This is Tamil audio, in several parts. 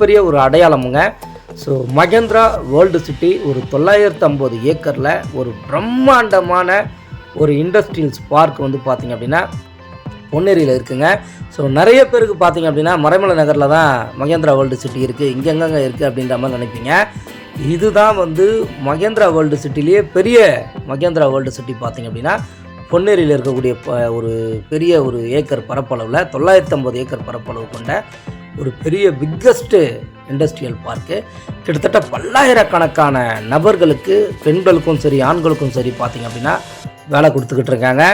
பெரிய ஒரு அடையாளமுங்க. ஸோ மகேந்திரா வேர்ல்டு சிட்டி ஒரு தொள்ளாயிரத்து ஐம்பது ஏக்கரில் ஒரு பிரம்மாண்டமான ஒரு இண்டஸ்ட்ரியல்ஸ் பார்க் வந்து பார்த்திங்க அப்படின்னா பொன்னேரியில் இருக்குங்க. ஸோ நிறைய பேருக்கு பார்த்திங்க அப்படின்னா மறைமலை நகரில் தான் மகேந்திரா வேர்ல்டு சிட்டி இருக்குது இங்கே இருக்குது அப்படின்ற மாதிரி நினைப்பீங்க. இதுதான் வந்து மகேந்திரா வேர்ல்டு சிட்டிலேயே பெரிய மகேந்திரா வேர்ல்டு சிட்டி பார்த்திங்க அப்படின்னா பொன்னேரியில் இருக்கக்கூடிய ஒரு பெரிய ஒரு ஏக்கர் பரப்பளவில் தொள்ளாயிரத்தி ஐம்பது ஏக்கர் பரப்பளவு கொண்ட ஒரு பெரிய பிக்கஸ்ட்டு இண்டஸ்ட்ரியல் பார்க்கு கிட்டத்தட்ட பல்லாயிரக்கணக்கான நபர்களுக்கு பெண்களுக்கும் சரி ஆண்களுக்கும் சரி பார்த்தீங்க அப்படின்னா வேலை கொடுத்துக்கிட்டு இருக்காங்க.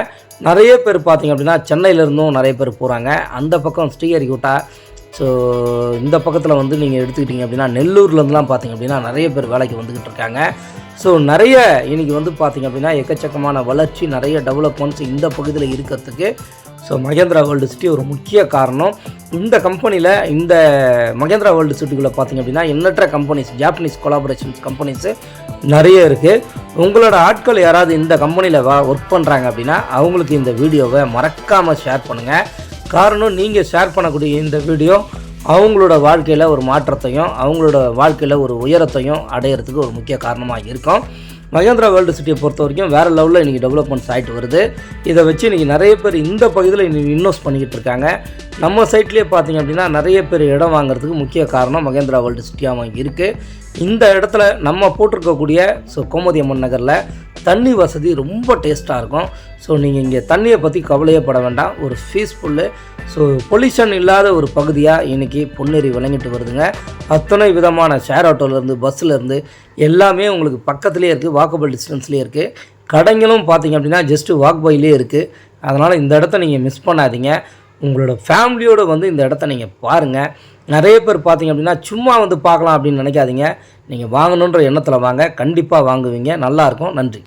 நிறைய பேர் பார்த்திங்க அப்படின்னா சென்னையிலேருந்தும் நிறைய பேர் போகிறாங்க அந்த பக்கம் ஸ்ரீஹரிகோட்டா ஸோ இந்த பக்கத்தில் வந்து நீங்கள் எடுத்துக்கிட்டிங்க அப்படின்னா நெல்லூர்லேருந்துலாம் பார்த்தீங்க அப்படின்னா நிறைய பேர் வேலைக்கு வந்துக்கிட்டு இருக்காங்க. ஸோ நிறைய இன்றைக்கி வந்து பார்த்தீங்க அப்படின்னா எக்கச்சக்கமான வளர்ச்சி நிறைய டெவலப்மெண்ட்ஸ் இந்த பகுதியில் இருக்கிறதுக்கு ஸோ மகேந்திரா வேர்ல்டு சிட்டி ஒரு முக்கிய காரணம். இந்த கம்பெனியில் இந்த மகேந்திரா வேர்ல்டு சிட்டிக்குள்ளே பார்த்திங்க அப்படின்னா எண்ணற்ற கம்பெனிஸ் ஜாப்பனீஸ் கொலாபரேஷன்ஸ் கம்பெனிஸு நிறைய இருக்குது உங்களோட ஆட்கள் யாராவது இந்த கம்பெனியில் வா ஒர்க் பண்ணுறாங்க அப்படின்னா அவங்களுக்கு இந்த வீடியோவை மறக்காமல் ஷேர் பண்ணுங்கள் காரணம் நீங்கள் ஷேர் பண்ணக்கூடிய இந்த வீடியோ அவங்களோட வாழ்க்கையில் ஒரு மாற்றத்தையும் அவங்களோட வாழ்க்கையில் ஒரு உயரத்தையும் அடையிறதுக்கு ஒரு முக்கிய காரணமாக இருக்கும். மகேந்திரா வேர்ல்டு சிட்டியை பொறுத்த வரைக்கும் வேறு லெவலில் இன்றைக்கி டெவலப்மெண்ட்ஸ் ஆகிட்டு வருது. இதை வச்சு இன்றைக்கி நிறைய பேர் இந்த பகுதியில் இன்னைக்கு இன்வெஸ்ட் பண்ணிக்கிட்டு இருக்காங்க. நம்ம சைட்லேயே பார்த்தீங்க அப்படின்னா நிறைய பேர் இடம் வாங்குறதுக்கு முக்கிய காரணம் மகேந்திரா வேர்ல்டு சிட்டியாக இருக்குது இந்த இடத்துல நம்ம போட்டிருக்கக்கூடிய ஸோ கோமதி அம்மன் நகரில் தண்ணி வசதி ரொம்ப டேஸ்ட்டாக இருக்கும். ஸோ நீங்கள் இங்கே தண்ணியை பற்றி கவலையே பட வேண்டாம். ஒரு பீஸ்ஃபுல்லு ஸோ பொல்யூஷன் இல்லாத ஒரு பகுதியாக இன்றைக்கி பொன்னேரி விளங்கிட்டு வருதுங்க. அத்தனை விதமான ஷேர் ஆட்டோலேருந்து பஸ்ஸுலேருந்து எல்லாமே உங்களுக்கு பக்கத்துலேயே இருக்குது வாக்கபிள் டிஸ்டன்ஸ்லேயே இருக்குது கடைங்களும் பார்த்தீங்க அப்படின்னா ஜஸ்ட்டு வாக் இருக்குது அதனால் இந்த இடத்த நீங்கள் மிஸ் பண்ணாதீங்க. உங்களோட ஃபேமிலியோடு வந்து இந்த இடத்த நீங்கள் பாருங்கள் நிறைய பேர் பார்த்தீங்க அப்படின்னா சும்மா வந்து பார்க்கலாம் அப்படின்னு நினைக்காதீங்க. நீங்கள் வாங்கணுன்ற எண்ணத்தில் வாங்க. கண்டிப்பாக வாங்குவீங்க. நல்லாயிருக்கும் நன்றி.